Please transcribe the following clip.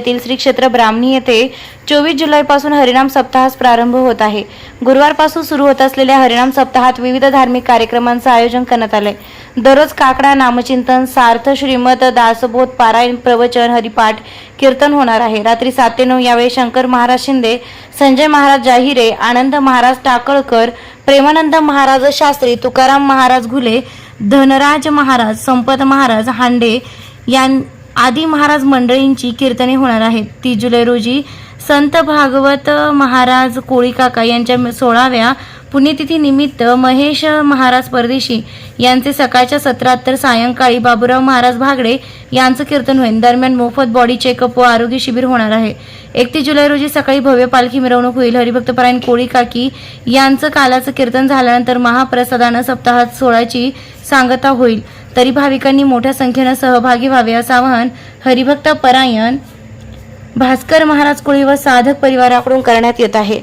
येथील श्री क्षेत्र ब्राह्मणी येथे चोवीस जुलैपासून हरिनाम सप्ताहास प्रारंभ होत आहे. गुरुवारपासून सुरू होत असलेल्या हरिनाम सप्ताहात विविध धार्मिक कार्यक्रमांचं आयोजन करण्यात आलंय. दररोज काकडा नामचिंतन सार्थ श्रीमद दासबोध पारायण प्रवचन हरिपाठ कीर्तन होणार आहे. रात्री सात ते नऊ यावेळी शंकर महाराज शिंदे संजय महाराज जाहिरे आनंद महाराज टाकळकर प्रेमानंद महाराज शास्त्री तुकाराम महाराज घुले धनराज महाराज संपत महाराज हांडे यां आदी महाराज मंडळींची कीर्तने होणार आहेत. तीस जुलै रोजी संत भागवत महाराज कोळीकाका यांच्या सोळाव्या पुण्यतिथी निमित्त महेश महाराज परदेशी यांचे सकाळच्या सत्रात तर सायंकाळी बाबूराव महाराज भागडे यांचं कीर्तन होईल. दरम्यान मोफत बॉडी चेकअप व आरोग्य शिबिर होणार आहे. एकतीस जुलै रोजी सकाळी भव्य पालखी मिरवणूक होईल. हरिभक्तपरायण कोळी काकी यांचं कालाचं कीर्तन झाल्यानंतर महाप्रसादानं सप्ताहात सोळाची सांगता होईल. तरी भाविकांनी मोठ्या संख्येनं सहभागी व्हावे असं आवाहन हरिभक्त परायण भास्कर महाराज कोळी व साधक परिवाराकडून करण्यात येत आहे.